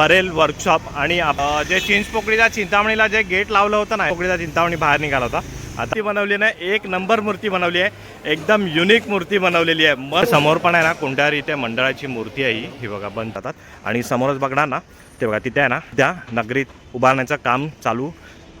Parel workshop आणि जे चिंचपोकळीच्या चिंतामणीला जे गेट लावलं होतं ना पोकळीचा चिंतामणी बाहेर निघाला होता. आता ती बनवली ना एक नंबर मूर्ती बनवली आहे. एकदम युनिक मूर्ती बनवलेली आहे. मग समोर पण आहे ना कोणत्या इथे मंडळाची मूर्ती आहे ही. ही बघा बंद जातात आणि समोरच बघणार ना ते बघा तिथे आहे ना त्या नगरीत उभारण्याचं काम चालू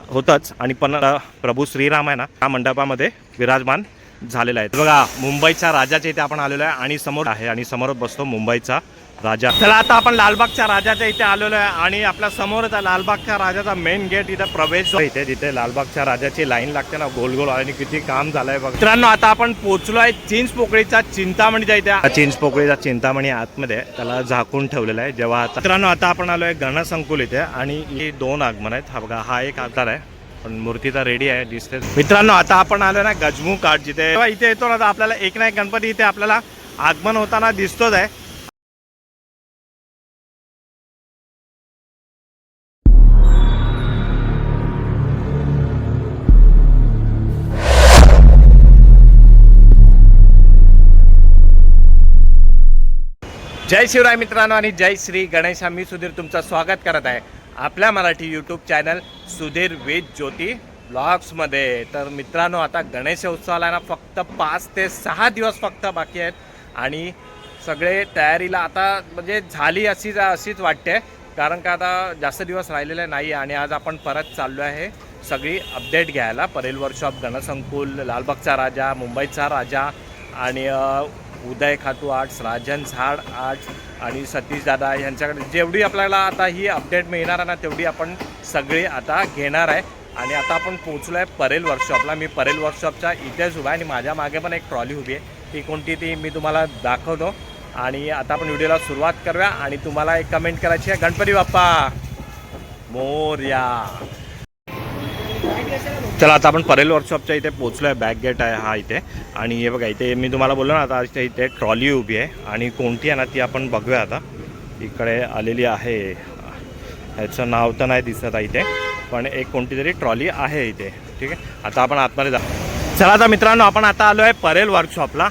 होतंच. आणि पण प्रभू श्रीराम आहे ना त्या मंडपामध्ये विराजमान झालेला आहे. बघा मुंबईच्या राजाच्या इथे आपण आलेलो आहे. आणि समोर आहे आणि समोरच बसतो मुंबईचा राजा. चला आता आपण लालबागच्या राजाच्या इथे आलेलो आहे आणि आपल्यासमोर लालबागच्या राजाचा मेन गेट इथे प्रवेश इथे जिथे लालबागच्या राजाची लाईन लागते ना गोल गोल आणि किती काम झालंय बघ. मित्रांनो आता आपण पोहोचलो आहे चिंच पोकळीचा चिंतामणीच्या इथे. चिंच पोकळीचा चिंतामणी आतमध्ये त्याला झाकून ठेवलेला आहे. जेव्हा आता मित्रांनो आता आपण आलो आहे गणसंकुल इथे आणि ही दोन आगमन आहेत. हा बघा हा एक आकार आहे. पण मूर्ती तर रेडी आहे दिसते मित्रांनो आता आपण आलो ना गजमू काठ जिथे इथे येतो ना तर आपल्याला एक ना एक गणपती इथे आपल्याला आगमन होताना दिसतोच आहे. जय शिवराय मित्रांनो आणि जय श्री गणेश. मी सुधीर तुमचं स्वागत करत आहे आपल्या मराठी यूट्यूब चॅनल सुधीर वेद ज्योती ब्लॉग्समध्ये तर मित्रांनो आता गणेश उत्सवाला ना फक्त पाच ते सहा दिवस फक्त बाकी आहेत आणि सगळे तयारीला आता म्हणजे झाली अशीच अशीच वाटते. कारण का आता जास्त दिवस राहिलेले नाही आणि आज आपण परत चाललो आहे. सगळी अपडेट घ्यायला. परेल वर्कशॉप गणसंकुल लालबागचा राजा मुंबईचा राजा आणि उदय खातू आर्ट्स राजन झाड आर्ट्स आणि सतीश दादा यांच्याकडे जेवढी आपल्याला आता ही अपडेट मिळणार आहे ना तेवढी आपण सगळी आता घेणार आहे. आणि आता आपण पोहोचलो आहे परेल वर्कशॉपला मी परेल वर्कशॉपच्या इथेच उभा आहे आणि माझ्या मागे पण एक ट्रॉली उभी आहे. ती कोणती ती मी तुम्हाला दाखवतो. आणि आता आपण व्हिडिओला सुरुवात करूया आणि तुम्हाला एक कमेंट करायची आहे. गणपती बाप्पा! मोर्या! चला आता आपण परेल वर्कशॉपच्या इथे पोचलो आहे बॅक गेट आहे हा इथे. आणि हे बघा इथे मी तुम्हाला बोललो ना आता इथे इथे ट्रॉली उभी आहे. आणि कोणती आहे ना ती आपण बघूया आता. इकडे आलेली आहे. ह्याचं नाव तर नाही दिसत आहे इथे पण एक कोणती तरी ट्रॉली आहे इथे. ठीक आहे? आता आपण आतमध्ये जा चला आता मित्रांनो आपण आता आलो आहे परेल वर्कशॉपला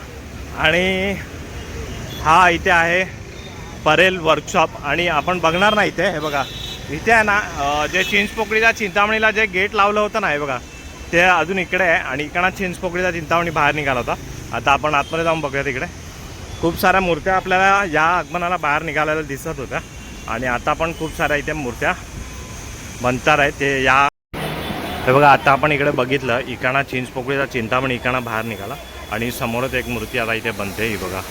आणि हा इथे आहे परेल वर्कशॉप आणि आपण बघणार ना इथे हे बघा. इथे आहे ना जे चिंचपोकळीच्या चिंतामणीला जे गेट लावलं होतं ना हे बघा ते अजून इकडे आहे आणि इकडं चिंचपोकळीचा चिंतामणी बाहेर निघाला होता. आता आपण आतमध्ये जाऊन बघूया तिकडे. खूप साऱ्या मूर्त्या आपल्याला या आगमनाला बाहेर निघालेल्या दिसत होत्या. आणि आता पण खूप साऱ्या इथे मूर्त्या बनतात आहेत. ते या हे बघा आता आपण इकडे बघितलं इकाणा चिंचपोकळीचा चिंतामणी इकाणा बाहेर निघाला. आणि समोरच एक मूर्ती आता इथे बनते ही बघा.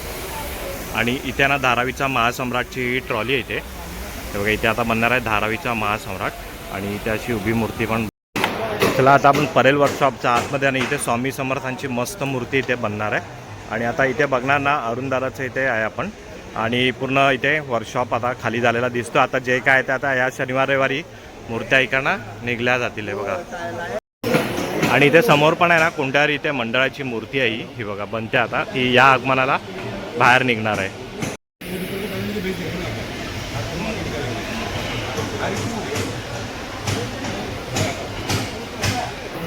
आणि इथे ना धारावीचा महासम्राटची ट्रॉली आहे इथे. बघा इथे आता बनणार आहे धारावीचा महासम्राट आणि इथे अशी उभी मूर्ती पण. चला आता आपण परेल वर्कशॉपच्या आतमध्ये आणि इथे स्वामी समर्थांची मस्त मूर्ती इथे बनणार आहे. आणि आता इथे बघणार ना अरुणदाराचं इथे आहे आपण. आणि पूर्ण इथे वर्कशॉप आता खाली झालेला दिसतो. आता जे काय ते आता या शनिवार रविवारी मूर्त्या इकडनं निघल्या जातील हे बघा. आणि इथे समोर पण आहे ना कोणत्या इथे मंडळाची मूर्ती आहे ही. बघा बनते आता. ती या आगमनाला बाहेर निघणार आहे.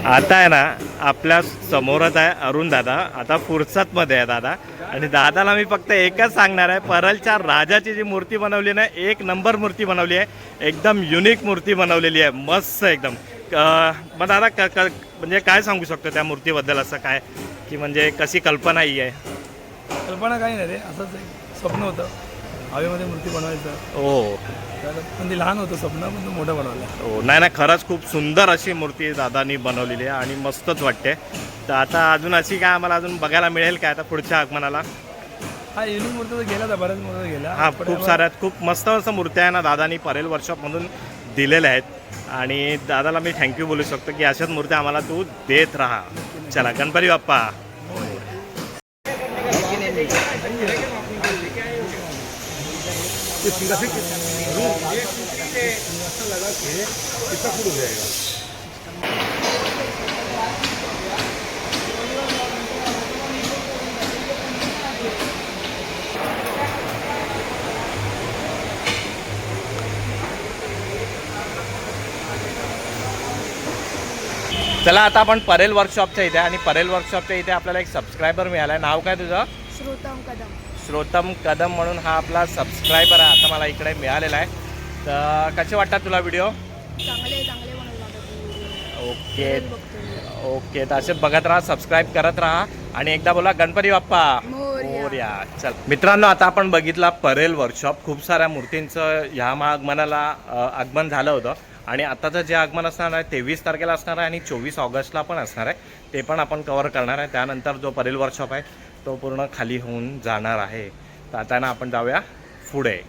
आता आहे ना आपल्या समोरच आहे अरुण दादा. आता फुरसतमध्ये आहे दादा. आणि दादाला मी फक्त एकच सांगणार आहे परलच्या राजाची जी मूर्ती बनवली ना एक नंबर मूर्ती बनवली आहे. एकदम युनिक मूर्ती बनवलेली आहे. मस्त एकदम. मग दादा क क म्हणजे काय सांगू शकतो त्या मूर्तीबद्दल असं काय? की म्हणजे कशी कल्पना ही आहे? कल्पना काही नाही रे. असंच एक स्वप्न होतं. हवेमध्ये मूर्ती बनवायचं. हो. पण ते लहान होतं स्वप्न पण ते मोठं बनवलं. हो नाही नाही खरंच खूप सुंदर अशी मूर्ती दादानी बनवलेली आहे आणि मस्तच वाटते. तर आता अजून अशी काय आम्हाला अजून बघायला मिळेल काय आता पुढच्या आगमनाला? हा युनिक मूर्ती तर गेला बऱ्याच मूर्ती गेल्या. हा पण खूप साऱ्या खूप मस्त मस्त मूर्त्या आहे ना दादानी परेल वर्कशॉपमधून दिलेल्या आहेत. आणि दादाला मी थँक्यू बोलू शकतो की अशाच मूर्त्या आम्हाला तू देत राहा. चला गणपती बाप्पा. चला आता आपण परेल वर्कशॉपच्या इथे आणि परेल वर्कशॉपच्या इथे आपल्याला एक सबस्क्रायबर मिळाला आहे नाव काय तुझं? श्रोतम कदम श्रोतम कदम म्हणून हा आपला सबस्क्रायबर आहे. आता मला इकडे मिळालेला आहे. तर कसे वाटतात तुला व्हिडिओ ओके. ओके. तर असेच बघत राहा सबस्क्राईब करत राहा. आणि एकदा बोला गणपती बाप्पा. मोरया. चल. मित्रांनो आता आपण बघितला परेल वर्कशॉप खूप साऱ्या मूर्तींचं ह्या आगमनाला अ, आगमन झालं होतं. आणि आताचं जे आगमन असणार आहे तेवीस तारखेला असणार आहे आणि चोवीस ऑगस्टला पण असणार आहे. ते पण आपण कवर करणार आहे. त्यानंतर जो परेल वर्कशॉप आहे तो पूर्ण खाली होऊन जाणार आहे. तर आता ना आपण जाऊया पुढे.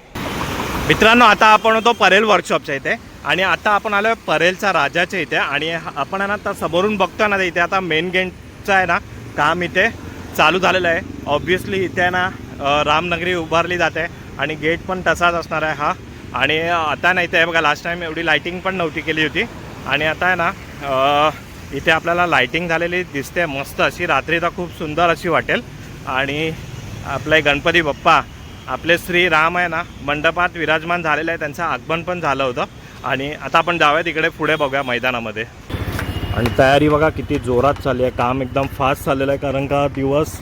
मित्रांनो आता आपण होतो परेल वर्कशॉपच्या इथे. आणि आता आपण आलो परेलचा राजाच्या इथे. आणि आपण आहे ना आता समोरून बघतो ना इथे आता मेन गेटचं आहे ना काम इथे चालू झालेलं आहे. ऑब्वियसली इथे आहे ना रामनगरी उभारली जाते. आणि गेट पण तसाच असणार आहे हा. आणि आता ना इथे आहे बघा लास्ट टाईम एवढी लाईटिंग पण नव्हती केली होती. आणि आता आहे ना इथे आपल्याला लाईटिंग झालेली दिसते. मस्त अशी रात्री तर खूप सुंदर अशी वाटेल. आणि आपले गणपती बाप्पा आपले श्री राम आहे ना मंडपात विराजमान झालेलं आहे त्यांचं आगमन पण झालं होतं. आणि आता आपण जाऊया तिकडे पुढे बघूया मैदानामध्ये. आणि तयारी बघा किती जोरात चालली आहे. काम एकदम फास्ट चाललेलं आहे कारण का दिवस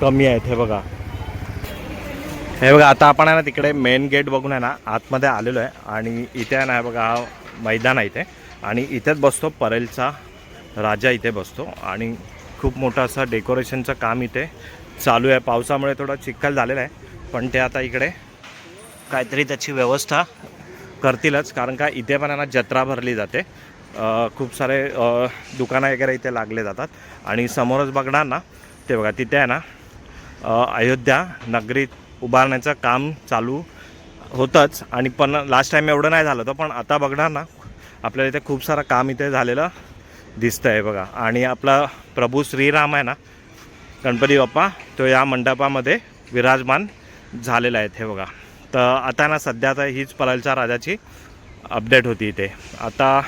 कमी आहेत हे बघा. हे बघा आता आपण आहे ना तिकडे मेन गेट बघून आहे ना आतमध्ये आलेलो आहे. आणि इथे आहे ना बघा हा मैदान आहे इथे. आणि इथेच बसतो परेलचा राजा इथे बसतो. आणि खूप मोठं असं डेकोरेशनचं काम इथे चालू आहे. पावसामुळे थोडं चिखल झालेलं आहे. पण ते आता इकडे काहीतरी त्याची व्यवस्था करतीलच. कारण का इथे पण यांना ना जत्रा भरली जाते. खूप सारे दुकानं वगैरे इथे लागले जातात. आणि समोरच बघणार ना ते बघा तिथे आहे ना अयोध्या नगरीत उभारण्याचं काम चालू होतंच. आणि पण लास्ट टाईम एवढं नाही झालं होतं पण आता बघणार ना आपल्याला इथे खूप सारं काम इथे झालेलं दिसतं आहे बघा. आणि आपला प्रभू श्रीराम आहे ना गणपती बाप्पा तो या मंडपामध्ये विराजमान झालेला आहे हे बघा. तर आता ना सध्या आता हीच पलालच्या राजाची अपडेट होती इथे. आता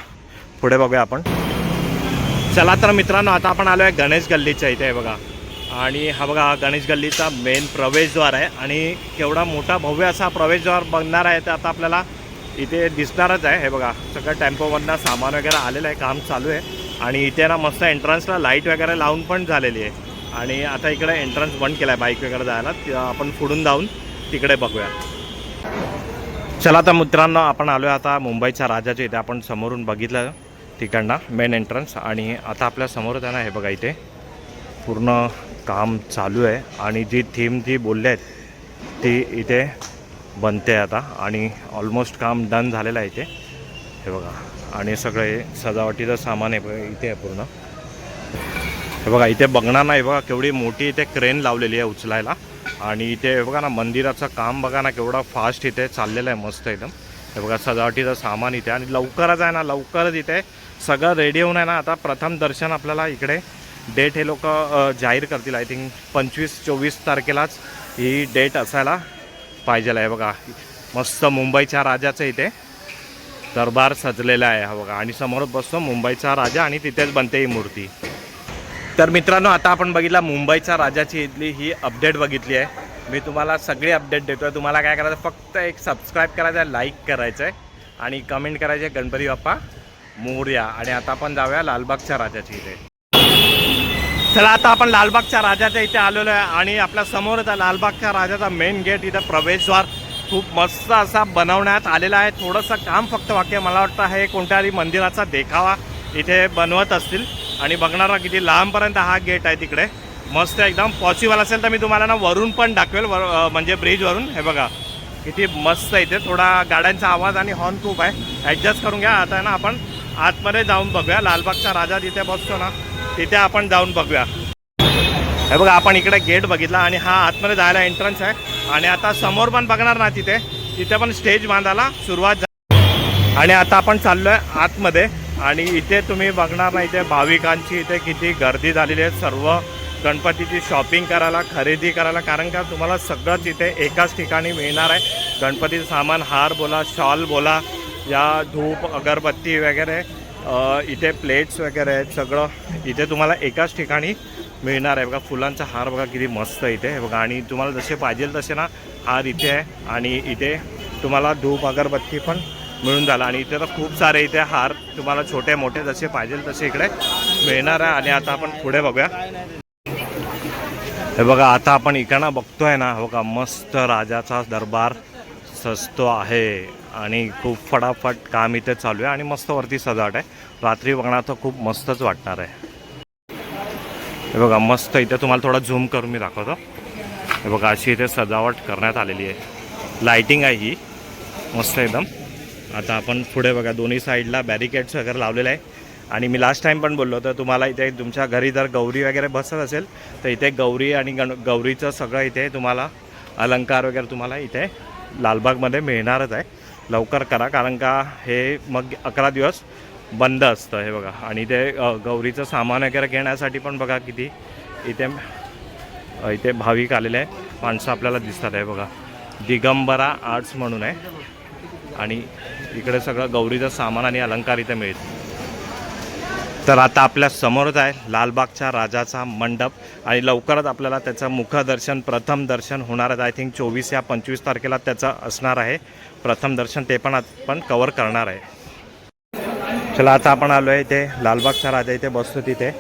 पुढे बघूया आपण. चला तर मित्रांनो आता आपण आलो आहे गणेश गल्लीच्या इथे बघा. आणि हा बघा गणेश गल्लीचा मेन प्रवेशद्वार आहे. आणि केवढा मोठा भव्य असा प्रवेशद्वार बनणार आहे तर आता आपल्याला इथे दिसणारच आहे. हे बघा सगळं टेम्पोमधनं सामान वगैरे आलेलं आहे काम चालू आहे. आणि इथे ना मस्त एंट्रन्सला लाइट वगैरे लावून पण झालेली आहे. आणि आता इकडे एंट्रन्स बंद केला आहे बाईक वगैरे जायला. आपण पुढून जाऊन तिकडे बघूया. चला तर मित्रांनो आपण आलो आहे आता मुंबईच्या राजाच्या इथे. आपण समोरून बघितलं तिकडनं मेन एंट्रन्स आणि आता आपल्यासमोर त्यांना हे बघा इथे. पूर्ण काम चालू आहे. आणि जी थीम जी बोलले आहेत ती इथे बनते आता. आणि ऑलमोस्ट काम डन झालेलं आहे इथे. हे बघा. आणि सगळे सजावटीचं सामान आहे बघा इथे आहे पूर्ण. हे बघा इथे बघणार नाही बघा केवढी मोठी इथे क्रेन लावलेली आहे उचलायला. आणि इथे हे बघा ना मंदिराचं काम बघा ना केवढा फास्ट इथे चाललेलं आहे मस्त एकदम. हे बघा सजावटीचं सामान इथे. आणि लवकरच आहे ना लवकरच इथे सगळं रेडी होऊन आहे ना आता प्रथम दर्शन आपल्याला इकडे डेट हे लोक जाहीर करतील. आय थिंक पंचवीस चोवीस तारखेलाच ही डेट असायला पाहिजे आहे. बघा मस्त मुंबईच्या राजाचं इथे. दरबार सजलेला आहे हा बघा. आणि समोरच बसतो मुंबईचा राजा आणि तिथेच बनते ही मूर्ती. तर मित्रांनो आता आपण बघितला मुंबईच्या राजाची इथली ही अपडेट बघितली आहे. मी तुम्हाला सगळी अपडेट देतो आहे तुम्हाला काय करायचं फक्त एक सबस्क्राईब करायचं आहे लाईक करायचं आहे आणि कमेंट करायचे आहे गणपती बाप्पा मोर्या आणि आता आपण जाऊया लालबागच्या राजाची इथे. चला आता आपण लालबागच्या राजाच्या इथे आलेलो आहे. आणि आपल्या समोरच लालबागच्या राजाचा मेन गेट इथं प्रवेशद्वार. खूप मस्त असा बनवण्यात आलेला आहे. थोडंसं काम फक्त वाक्य मला वाटतं हे कोणत्यातरी मंदिराचा देखावा इथे बनवत असतील. आणि बघणारा किती लांबपर्यंत हा गेट आहे तिकडे. मस्त एकदम पॉसिबल असेल तर मी तुम्हाला ना वरून पण दाखवेल. वर म्हणजे ब्रिजवरून हे बघा किती मस्त आहे इथे. थोडा गाड्यांचा आवाज आणि हॉर्न खूप आहे. ॲडजस्ट करून घ्या. आता ना आपण आतमध्ये जाऊन बघूया. लालबागचा राजा जिथे बसतो ना तिथे आपण जाऊन बघूया. हे बघा आपण इकडे गेट बघितला आणि हा आतमध्ये जायला एंट्रन्स आहे. आणि आता समोर पण बघणार ना तिथे तिथे पण स्टेज बांधायला सुरुवात झाली आणि आता आपण चाललो आहे आतमध्ये. आणि इथे तुम्ही बघणार ना इथे भाविकांची इथे किती गर्दी झालेली आहे. सर्व गणपतीची शॉपिंग करायला खरेदी करायला कारण का तुम्हाला सगळंच इथे एकाच ठिकाणी मिळणार आहे. गणपतीचं सामान हार बोला शॉल बोला या धूप अगरबत्ती वगैरे इथे प्लेट्स वगैरे आहेत सगळं इथे तुम्हाला एकाच ठिकाणी मिळणार आहे. बघा फुलांचा हार बघा किती मस्त आहे इथे. बघा आणि तुम्हाला जसे पाहिजे तसे ना हार इथे आहे. आणि इथे तुम्हाला धूप अगरबत्ती पण मिळून झाला. आणि इथे तर खूप सारे इथे हार तुम्हाला छोटे मोठे जसे पाहिजे तसे इकडे मिळणार आहे. आणि आता आपण पुढे बघूया. हे बघा आता आपण इकडनं बघतोय ना बघा मस्त राजाचा दरबार सजतो आहे. आणि खूप फटाफट काम इथे चालू आहे. आणि मस्त वरती सजावट आहे. रात्री बघणार तर खूप मस्तच वाटणार आहे. हे बघा मस्त इथे तुम्हाला थोडा झूम करून मी दाखवतो. हे बघा अशी इथे सजावट करण्यात आलेली आहे. लाईटिंग आहे ही. मस्त एकदम. आता आपण पुढे बघा दोन्ही साईडला बॅरिकेड्स वगैरे लावलेले आहे. आणि मी लास्ट टाईम पण बोललो तर तुम्हाला इथे तुमच्या घरी जर गौरी वगैरे बसत असेल तर इथे गौरी आणि गण गौरीचं सगळं इथे तुम्हाला अलंकार वगैरे तुम्हाला इथे लालबागमध्ये मिळणारच आहे. लवकर करा कारण का हे मग अकरा दिवस बंद असतं हे बघा. आणि ते गौरीचं सामान वगैरे घेण्यासाठी पण बघा किती इथे इथे भाविक आलेले आहे माणसं आपल्याला दिसतात आहे बघा. दिगंबरा आर्ट्स म्हणून आहे. आणि इकडे सगळं गौरीचं सामान आणि अलंकार इथे मिळतं तर आता आपल्या समोरच आहे लालबागच्या राजाचा मंडप. आणि लवकरच आपल्याला त्याचं मुखदर्शन प्रथम दर्शन होणारच आय थिंक चोवीस या पंचवीस तारखेला त्याचं असणार आहे. प्रथम दर्शन ते पण आपण कवर करणार आहे. चला आता आपण आलो आहे इथे लालबागचा राजा इथे बसतो तिथे.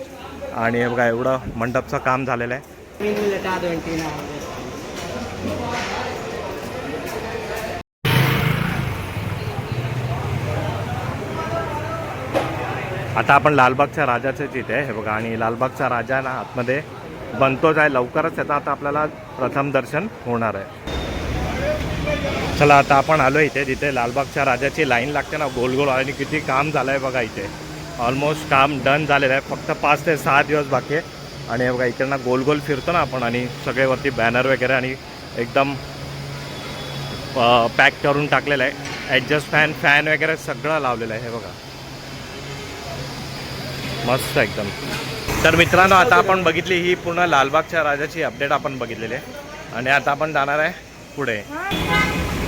आणि बघा एवढं मंडपचं काम झालेलं आहे. आता आपण लालबागच्या राजाचेच इथे हे बघा आणि लालबागचा राजा ना आतमध्ये बनतोच आहे. लवकरच त्याचं आता आपल्याला प्रथम दर्शन होणार आहे. चला आता आपण आलो इथे तिथे लालबागच्या राजाची लाईन लागते ना गोल गोल आणि किती काम झालं आहे बघा इथे. ऑलमोस्ट काम डन झालेलं आहे. फक्त पाच ते सहा दिवस बाकी आहे. आणि हे बघा इकडनं गोल गोल फिरतो ना आपण आणि सगळे वरती बॅनर वगैरे आणि एकदम पॅक करून टाकलेलं आहे. ॲडजस्ट फॅन फॅन वगैरे सगळं लावलेलं आहे हे बघा. मस्त एकदम. तर मित्रांनो आता आपण बघितली ही पूर्ण लालबागच्या राजाची अपडेट आपण बघितलेली आहे. आणि आता आपण जाणार आहे पुढे.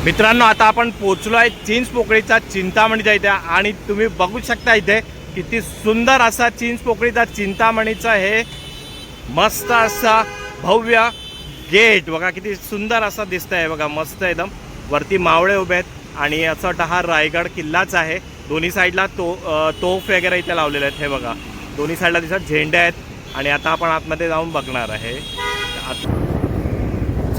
मित्रांनो आता आपण पोचलो आहे चिंच पोकळीचा चिंतामणीचा इथे आणि तुम्ही बघू शकता इथे किती सुंदर असा चिंच पोकळीचा चिंतामणीचा हे मस्त असा भव्य गेट. बघा किती सुंदर असा दिसत आहे बघा मस्त एकदम वरती मावळे उभे आहेत आणि असं वाटतं हा रायगड किल्लाच आहे. दोन्ही साईडला तो तोफ वगैरे इथे लावलेले आहेत. हे बघा दोन्ही साईडला दिसत झेंडे आहेत आणि आता आपण आतमध्ये जाऊन बघणार आहे. आत-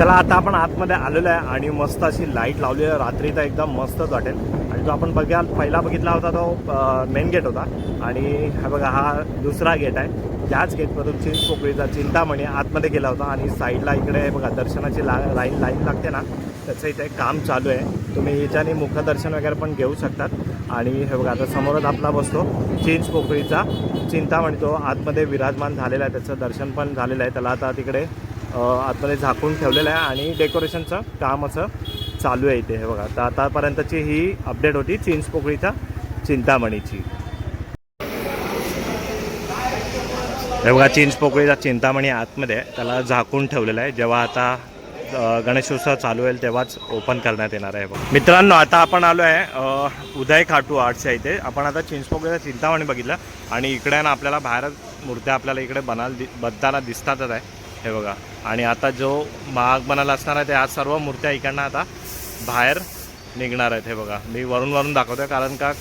चला आता आपण आतमध्ये आलेलो आहे आणि मस्त अशी लाइट लावली आहे. रात्री तर एकदम मस्तच वाटेल. आणि जो आपण बघाल पहिला बघितला होता तो मेन गेट होता. आणि हा बघा हा दुसरा गेट आहे. त्याच गेटमधून चिंचपोकळीचा चिंतामणी आतमध्ये गेला होता. आणि साईडला इकडे बघा दर्शनाची ला लाईन लाईन लागते ना त्याचं इथे काम चालू आहे. तुम्ही ह्याच्याने मुखदर्शन वगैरे पण घेऊ शकतात. आणि हे बघा आता समोरच आपला बसतो. चिंचपोकळीचा चिंतामणी. तो आतमध्ये विराजमान झालेला आहे. त्याचं दर्शन पण झालेलं आहे. त्याला आता तिकडे आतमध्ये झाकून ठेवलेलं आहे आणि डेकोरेशनचं काम असं चालू आहे इथे हे बघा. तर आतापर्यंतची ही अपडेट होती चिंच पोकळीच्या चिंतामणीची. हे बघा चिंच पोकळीचा चिंतामणी आतमध्ये आहे. त्याला झाकून ठेवलेलं आहे. जेव्हा आता गणेशोत्सव चालू होईल तेव्हाच ओपन करण्यात येणार आहे बघा. मित्रांनो आता आपण आलो आहे उदय खाटू आर्ट्सच्या इथे. आपण आता चिंचपोकळीचा चिंतामणी बघितलं आणि इकडे ना आपल्याला बाहेरच मूर्त्या आपल्याला इकडे बनायला दि बनताना दिसतातच आहे. हे बघा. आणि आता जो महागमनाला असणार आहे ते आज सर्व मूर्त्या इकडनं आता बाहेर निघणार आहेत. हे बघा मी वरून वरून दाखवतो कारण का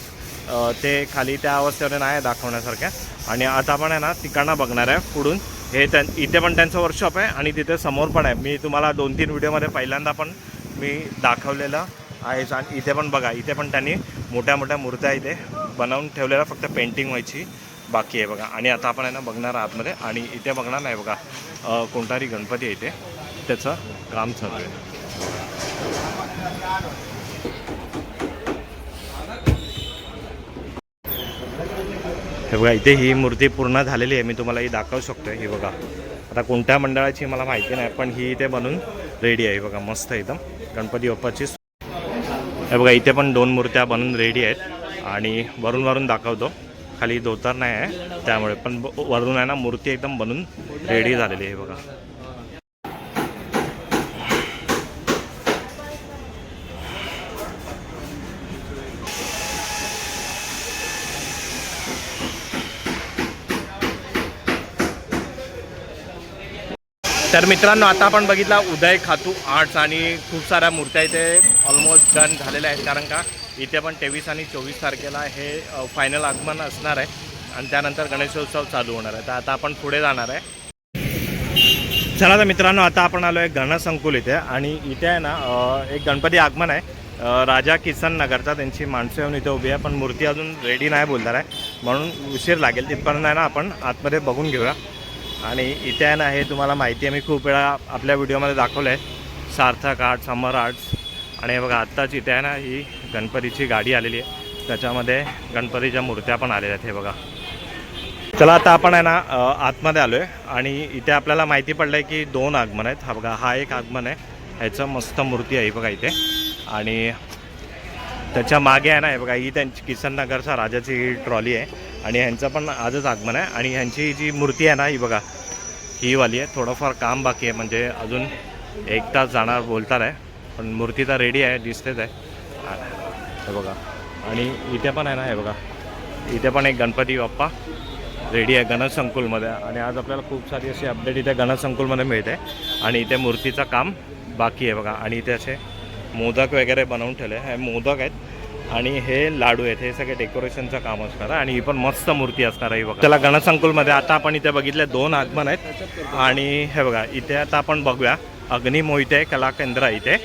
ते खाली त्या अवस्थेवर नाही दाखवण्यासारख्या. आणि आता पण आहे ना तिकडनं बघणार आहे पुढून. हे त्यां इथे पण त्यांचं वर्कशॉप आहे आणि तिथे समोर पण आहे. मी तुम्हाला दोन तीन व्हिडिओमध्ये पहिल्यांदा पण मी दाखवलेलं आहे. आणि इथे पण बघा इथे पण त्यांनी मोठ्या मोठ्या मूर्त्या इथे बनवून ठेवलेल्या फक्त पेंटिंग व्हायची. बाकी आहे बघा. आणि आता आपण आहे ना बघणार आतमध्ये आणि इथे बघणार नाही बघा कोणतारी गणपती आहे इथे. त्याचं काम चालू आहे. हे बघा इथे ही मूर्ती पूर्ण झालेली आहे. मी तुम्हाला ही दाखवू शकतो ही बघा. आता कोणत्या मंडळाची मला माहिती नाही पण ही इथे बनून रेडी आहे. बघा मस्त एकदम. गणपती बाप्पाची. हे बघा इथे पण दोन मूर्त्या बनून रेडी आहेत. आणि वरून वरून दाखवतो. खाली धोतर नाही आहे. त्यामुळे पण वरून आहे ना मूर्ती एकदम बनून रेडी झालेली आहे बघा. तर मित्रांनो आता आपण बघितला उदय खातू आर्ट्स आणि खूप साऱ्या मूर्त्या इथे ऑलमोस्ट डन झालेल्या आहेत. कारण का? इथे पण तेवीस आणि चोवीस तारखेला हे फायनल आगमन असणार आहे आणि त्यानंतर गणेशोत्सव चालू होणार आहे. तर आता आपण पुढे जाणार आहे. चला तर मित्रांनो आता आपण आलो आहे गणसंकुल इथे आणि इथे आहे ना एक गणपती आगमन आहे. राजा किसन नगरचा त्यांची माणसं येऊन इथे उभी आहे. पण मूर्ती अजून रेडी नाही बोलणार आहे. म्हणून उशीर लागेल. तिथपर्यंत आहे ना आपण आतमध्ये बघून घेऊया. आणि इथे आहे ना हे तुम्हाला माहिती आहे मी खूप वेळा आपल्या व्हिडिओमध्ये दाखवलं आहे सार्थक आर्ट समर आर्ट्स. आणि हे बघा आत्ताच इथे आहे ना ही गणपतीची गाडी आलेली आहे. त्याच्यामध्ये गणपतीच्या मूर्त्या पण आलेल्या आहेत हे बघा. चला आता आपण आहे ना आतमध्ये आलो आहे आणि इथे आपल्याला माहिती पडलं आहे की दोन आगमन आहेत. हा बघा हा एक आगमन आहे. ह्याचं मस्त मूर्ती आहे ही बघा इथे. आणि त्याच्यामागे आहे ना हे बघा ही त्यांची किसन नगरचा राजाची ही ट्रॉली आहे. आणि ह्यांचं पण आजच आगमन आहे. आणि ह्यांची जी मूर्ती आहे ना ही बघा ही वाली आहे. थोडंफार काम बाकी आहे म्हणजे अजून एक तास जाणार बोलतात आहे. पण मूर्ती तर रेडी आहे दिसतेच आहे. हे बघा. आणि इथे पण आहे ना हे बघा. इथे पण एक गणपती बाप्पा रेडी आहे गणेश संकुलमध्ये. आणि आज आपल्याला खूप सारी अशी अपडेट इथे गणेश संकुलमध्ये मिळते. आणि इथे मूर्तीचं काम बाकी आहे बघा. आणि इथे असे मोदक वगैरे बनवून ठेवले. हे मोदक आहेत. आणि हे लाडू आहेत. हे सगळे डेकोरेशनचं काम असणार आहे. आणि ही पण मस्त मूर्ती असणार आहे. बघा. त्याला गणेश संकुलमध्ये आता आपण इथे बघितले दोन आगमन आहेत. आणि हे बघा इथे आता आपण बघूया अग्निमोहिते कला केंद्र आहे इथे.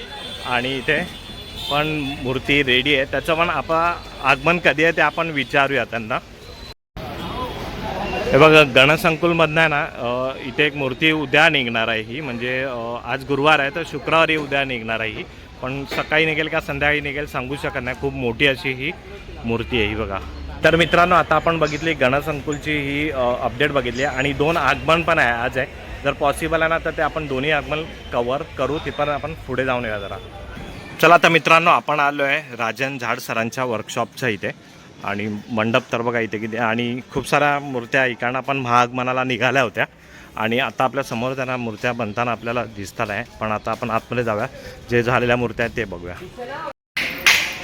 आणि इथे पण मूर्ती रेडी आहे. त्याचं पण आपण आगमन कधी आहे ते आपण विचारूया त्यांना. हे बघा गणसंकुलमधनं आहे ना इथे एक मूर्ती उद्या निघणार आहे ही. म्हणजे आज गुरुवार आहे तर शुक्रवारी उद्या निघणार आहे ही. पण सकाळी निघेल का संध्याकाळी निघेल सांगू शकत नाही. खूप मोठी अशी ही मूर्ती आहे ही बघा. तर मित्रांनो आता आपण बघितली गणसंकुलची ही अपडेट बघितली आहे. आणि दोन आगमन पण आहे आज आहे. जर पॉसिबल आहे ना तर ते आपण दोन्ही आगमन कवर करू. ते पण आपण पुढे जाऊन येऊया जरा. चला आता मित्रांनो आपण आलो आहे राजन झाड सरांच्या वर्कशॉपच्या इथे. आणि मंडप तर बघा इथे किती आणि खूप साऱ्या मूर्त्या इकडनं आपण महागमनाला निघाल्या होत्या. आणि आता आपल्यासमोर त्यांना मूर्त्या बनताना आपल्याला दिसतात आहे. पण आता आपण आतमध्ये जाऊया. जे झालेल्या मूर्त्या आहेत ते बघूया.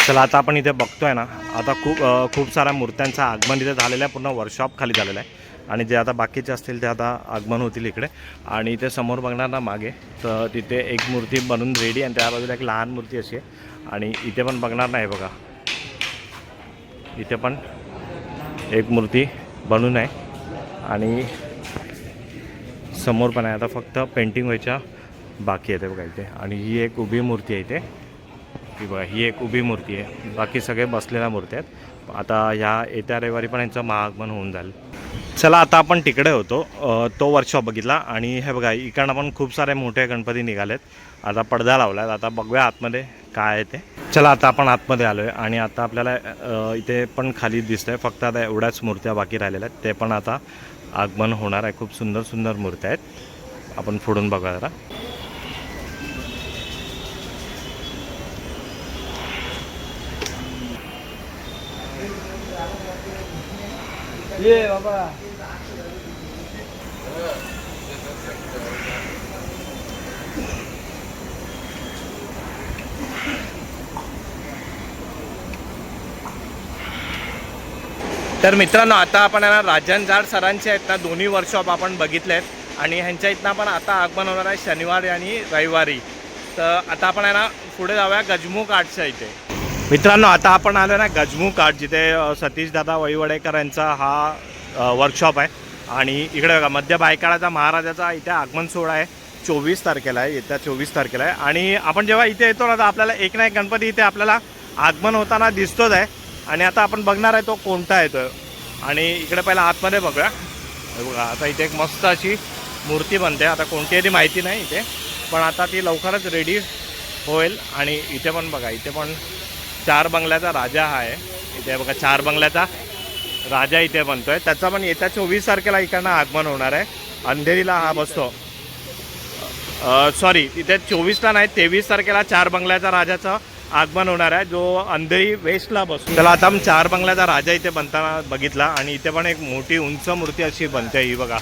चला आता आपण इथे बघतोय ना. आता खूप खूप साऱ्या मूर्त्यांचं आगमन इथे झालेलं आहे. पूर्ण वर्कशॉप खाली झालेलं आहे. आणि जे आता बाकीचे असतील ते आता आगमन होतील इकडे. आणि इथे समोर बघणार ना मागे तर तिथे एक मूर्ती बनून रेडी आणि त्या बाजूला एक लहान मूर्ती अशी आहे. आणि इथे पण बघणार नाही बघा. इथे पण एक मूर्ती बनून आहे. आणि समोर पण आहे. आता फक्त पेंटिंग व्हायच्या बाकी आहे ते बघा इथे. आणि ही एक उभी मूर्ती आहे इथे. ही बघा ही एक उभी मूर्ती आहे. बाकी सगळे बसलेल्या मूर्ती आहेत. आता ह्या येत्या रविवारी पण यांचं महागमन होऊन जाईल. चला आता आपण तिकडे होतो. तो वर्कशॉप बघितला आणि हे बघा इकडनं पण खूप सारे मोठे गणपती निघालेत. आता पडदा लावला आता बघूया आतमध्ये काय आहे ते. चला आता आपण आतमध्ये आलो आहे आणि आता आपल्याला इथे पण खाली दिसतंय. फक्त आता एवढ्याच मूर्त्या बाकी राहिलेल्या आहेत. ते पण आता आगमन होणार आहे. खूप सुंदर सुंदर मूर्त्या आहेत. आपण पुढून बघा जरा. ये बाबा। तर मित्रांनो आता आपण यांना ना राजन जाड सरांचे आहेत ना दोन्ही वर्कशॉप आपण बघितले आहेत. आणि ह्यांच्या इथनं पण आता आगमन होणार आहे शनिवारी आणि रविवारी. तर आता आपण यांना ना पुढे जाऊया गजमुख आर्टच्या इथे. मित्रांनो आता आपण आलो ना गजमुख आर्ट जिथे सतीशदादा वळीवडेकर यांचा हा वर्कशॉप आहे. आणि इकडे बघा मध्य बायकाळाचा महाराजाचा इथे आगमन सोहळा आहे. चोवीस तारखेला आहे येत्या चोवीस तारखेला आहे. आणि आपण जेव्हा इथे येतो ना तर आपल्याला एक ना एक गणपती इथे आपल्याला आगमन होताना दिसतोच आहे. आणि आता आपण बघणार आहे तो कोणता येतो आणि इकडे पहिला आतमध्ये बघूया. बघा आता इथे एक मस्त अशी मूर्ती बनते. आता कोणती आहे ती माहिती नाही इथे. पण आता ती लवकरच रेडी होईल. आणि इथे पण बघा इथे पण चार बंगल्याचा राजा हा आहे. इथे बघा चार बंगल्याचा राजा इथे बनतोय. त्याचा पण येत्या चोवीस तारखेला इकडनं आगमन होणार आहे. अंधेरीला हा बसतो. सॉरी इथे चोवीसला नाही तेवीस तारखेला चार बंगल्याचा राजाचं आगमन होणार आहे. जो अंधेरी वेस्टला बसतो. त्याला आता आम्ही चार बंगल्याचा राजा इथे बनताना बघितला. आणि इथे पण एक मोठी उंच मूर्ती अशी बनते ही बघा.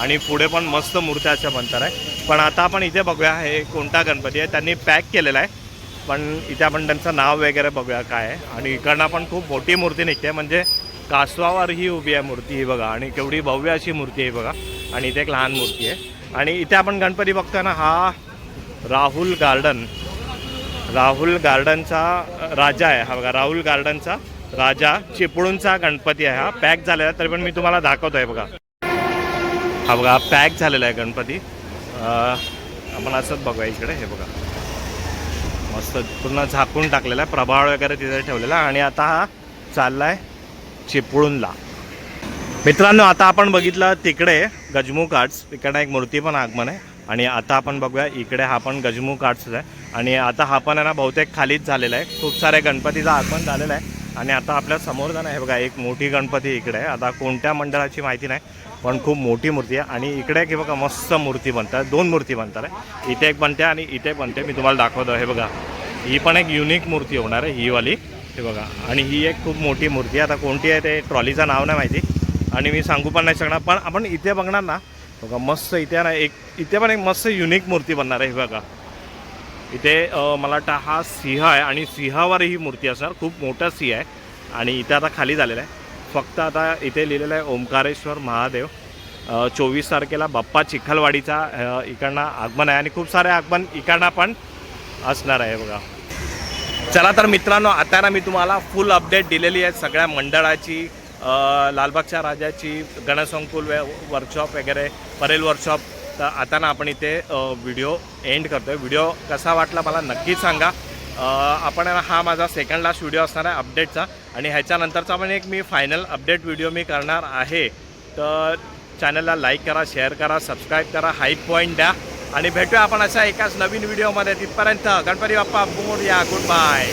आणि पुढे पण मस्त मूर्त्या अशा बनतात. आहे पण आता आपण इथे बघूया हे कोणता गणपती आहे? त्यांनी पॅक केलेला आहे. पण इथे आपण त्यांचं नाव वगैरे बघूया काय आणि इकडनं पण खूप मोठी मूर्ती निघते म्हणजे कासवावर ही उभी आहे मूर्ती ही बघा. आणि केवढी भव्य अशी मूर्ती आहे बघा. आणि इथे एक लहान मूर्ती आहे. आणि इथे आपण गणपती बघतो ना हा राहुल गार्डन राहुल गार्डनचा राजा आहे. हा बघा राहुल गार्डनचा राजा चिपळूणचा गणपती आहे हा. पॅक झालेला आहे तरी पण मी तुम्हाला दाखवतो आहे बघा. हा बघा पॅक झालेला आहे गणपती. आपण असंच बघूया इकडे हे बघा. मस्त पूर्ण झाकून टाकलेला आहे प्रभाळ वगैरे तिथे ठेवलेला आहे आणि आता हा चालला आहे चिपळूणला. मित्रांनो आता आपण बघितलं तिकडे गजमुख आर्ट्स तिकडे एक मूर्ती पण आगमन आहे आणि आता आपण बघूया इकडे हा पण गजमुख आर्ट्स आहे. आणि आता हा पण आहे ना बहुतेक खालीच झालेला आहे. खूप सारे गणपतीचं आगमन झालेलं आहे. आणि आता आपल्यासमोर जाणं आहे. बघा एक मोठी गणपती इकडे आहे. आता कोणत्या मंडळाची माहिती नाही पण खूप मोठी मूर्ती आहे. आणि इकडे की बघा मस्त मूर्ती बनतात. दोन मूर्ती बनतात. आहे इथे एक बनते आणि इथे बनते. मी तुम्हाला दाखवतो. हे बघा ही पण एक युनिक मूर्ती होणार आहे ही वाली. हे बघा आणि ही एक खूप मोठी मूर्ती आहे. आता कोणती आहे ते ट्रॉलीचं नाव नाही माहिती. आणि मी सांगू पण नाही शकणार पण आपण इथे बघणार ना. बघा मस्त इथे ना एक इथे पण एक मस्त युनिक मूर्ती बनणार आहे. हे बघा इथे मला वाटतं हा सिंह आहे आणि सिंहावर ही मूर्ती असणार. खूप मोठा सिंह आहे आणि इथे आता खाली झालेला आहे. फक्त आता इथे लिहिलेलं आहे ओंकारेश्वर महादेव. चोवीस तारखेला बाप्पा चिखलवाडीचा इकडनं आगमन आहे आणि खूप सारे आगमन इकडनं पण असणार आहे बघा. चला तर मित्रांनो आता ना मी तुम्हाला फुल अपडेट दिलेली आहे सगळ्या मंडळाची लालबागच्या राजाची गणसंकुल वे वर्कशॉप वगैरे परेल वर्कशॉप तर आता ना आपण इथे व्हिडिओ एंड करतो आहे व्हिडिओ कसा वाटला मला नक्कीच सांगा. आपण हा माझा सेकंड लास्ट व्हिडिओ असणार आहे अपडेटचा आणि ह्याच्यानंतरचा पण एक मी फायनल अपडेट व्हिडिओ मी करणार आहे. तर चॅनलला लाईक करा शेअर करा सबस्क्राईब करा हाईप पॉईंट द्या. आणि भेटूया आपण अशा एकाच नवीन व्हिडिओमध्ये तिथपर्यंत गणपती बाप्पा मोर्या गुड बाय